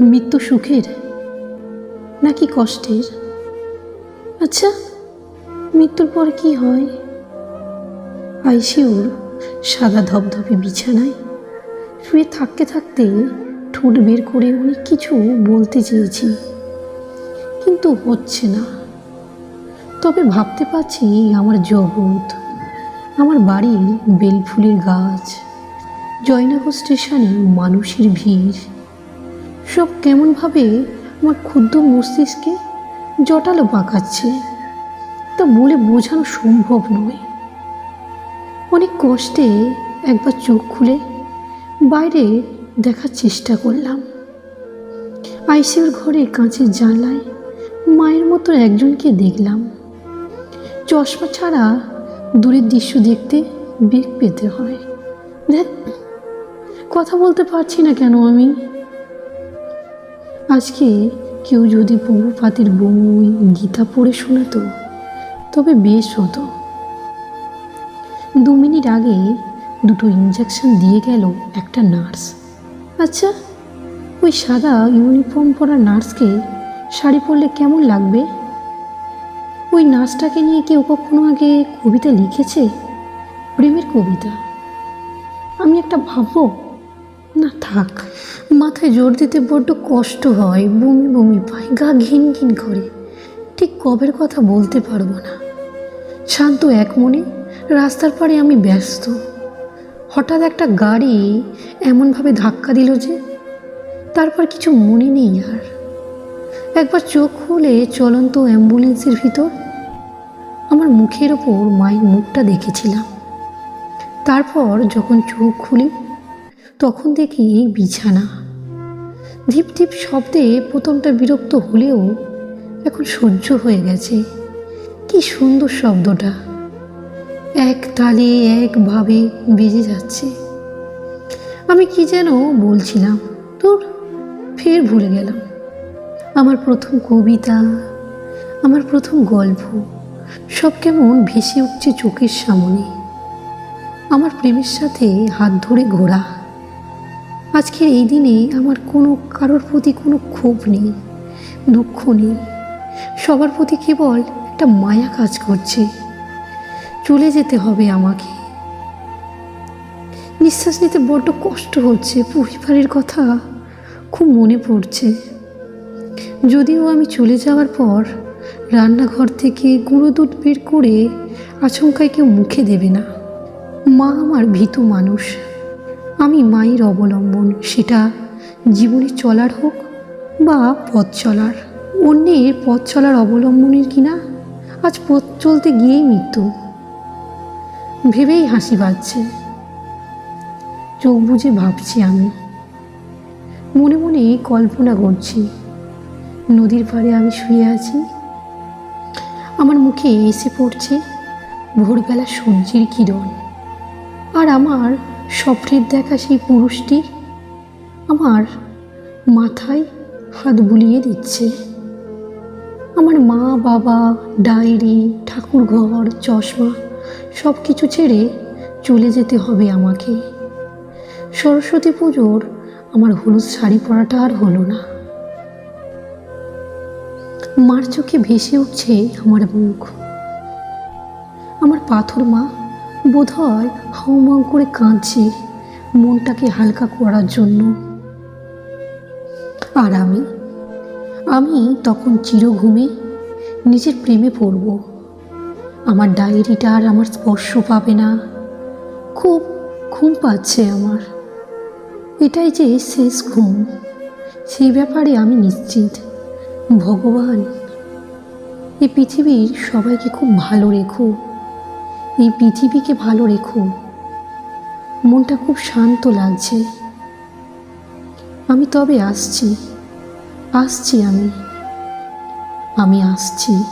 মৃত্যু সুখের? নাকি কষ্টের? আচ্ছা মৃত্যুর পর কি হয়? আইসিউর সাদা ধবধবে বিছানায় শুয়ে থাকতে থাকতে ঠোঁট বের করে অনেক কিছু বলতে চেয়েছি। কিন্তু হচ্ছে না। তবে ভাবতে পারছি আমার জগৎ, আমার বাড়ির বেলফুলের গাছ, জয়নগর স্টেশনে মানুষের ভিড়। সব কেমনভাবে আমার ক্ষুদ্র মস্তিষ্কে জটালো পাকাচ্ছে তা বলে বোঝানো সম্ভব নয়। অনেক কষ্টে একবার চোখ খুলে বাইরে দেখার চেষ্টা করলাম। আইসিউর ঘরে কাঁচের জানলায় মায়ের মতো একজনকে দেখলাম। চশমা ছাড়া দূরের দৃশ্য দেখতে বেগ পেতে হয়। দেখ কথা বলতে পারছি না কেন আমি? আজকে কেউ যদি প্রভুপাতির বই গীতা পড়ে শোনাতো, তবে বেশ হতো। দু মিনিট আগে দুটো ইঞ্জেকশন দিয়ে গেল একটা নার্স আচ্ছা ওই সাদা ইউনিফর্ম পরা নার্সকে শাড়ি পরলে কেমন লাগবে? ওই নার্সটাকে নিয়ে কেউ কখনো আগে কবিতা লিখেছে? প্রেমের কবিতা। আমি একটা ভাববো না থাক। মাথায় জোর দিতে বড্ড কষ্ট হয়, বমি বমি পায়, গা ঘিন ঘিন করে। ঠিক কবের কথা বলতে পারব না। শান্ত এক মনে, রাস্তার পাড়ে আমি ব্যস্ত। হঠাৎ একটা গাড়ি এমনভাবে ধাক্কা দিল যে, তারপর কিছু মনে নেই আর। একবার চোখ খুলে চলন্ত অ্যাম্বুলেন্সের ভিতর আমার মুখের ওপর মায়ের মুখটা দেখেছিলাম। তারপর যখন চোখ খুলি তখন দেখি বিছানা। ধীপ ধীপ শব্দে প্রথমটা বিরক্ত হলেও এখন সহ্য হয়ে গেছে। কি সুন্দর শব্দটা। এক তালে একভাবে বেজে যাচ্ছে। আমি কি যেন বলছিলাম তোর ফের ভুলে গেলাম। আমার প্রথম কবিতা, আমার প্রথম গল্প, সব কেমন ভেসে উঠছে চোখের সামনে। আমার প্রেমের সাথে হাত ধরে ঘোরা। আজকের এই দিনে আমার কোনো কারোর প্রতি কোনো ক্ষোভ নেই, দুঃখ নেই। সবার প্রতি কেবল একটা মায়া কাজ করছে। চলে যেতে হবে আমাকে। নিঃশ্বাস নিতে বড্ড কষ্ট হচ্ছে, পরিবারের কথা খুব মনে পড়ছে। যদিও আমি চলে যাওয়ার পর রান্নাঘর থেকে গুঁড়ো দুধ বের করে আচমকায় কেউ মুখে দেবে না। মা আমার ভীত মানুষ। আমি মায়ের অবলম্বন, সেটা জীবনে চলার হোক বা পথ চলার। অন্যের পথ চলার অবলম্বনের কিনা আজ পথ চলতে গিয়েই মৃত্যু। ভেবেই হাসি বাজছে। চোখ বুঝে ভাবছি আমি। মনে মনে কল্পনা করছি। নদীর পাড়ে আমি শুয়ে আছি। আমার মুখে এসে পড়ছে ভোরবেলা সূর্যের কিরণ। আর আমার স্বপ্নের দেখা সেই পুরুষটি আমার মাথায় হাত বুলিয়ে দিচ্ছে। আমার মা, বাবা, ডায়েরি ঠাকুর ঘর চশমা সব কিছু ছেড়ে চলে যেতে হবে আমাকে। সরস্বতী পুজোর আমার হলুদ শাড়ি পরাটা আর হলো না। মার চোখে ভেসে উঠছে আমার মুখ। আমার পাথর মা বোধহয় হাউমাউ করে কাঁদছে, মনটাকে হালকা করার জন্য। আর আমি? আমি তখন চিরঘুমে নিজের প্রেমে পড়ব। আমার ডায়েরিটা আর আমার স্পর্শ পাবে না। খুব ঘুম পাচ্ছে আমার। এটাই যে শেষ ঘুম সেই ব্যাপারে আমি নিশ্চিত। ভগবান এই পৃথিবীর সবাইকে খুব ভালো রেখো। এই পৃথিবীকে ভালো রেখো। মনটা খুব শান্ত লাগছে। আমি তবে আসছি। আসছি আমি। আমি আসছি।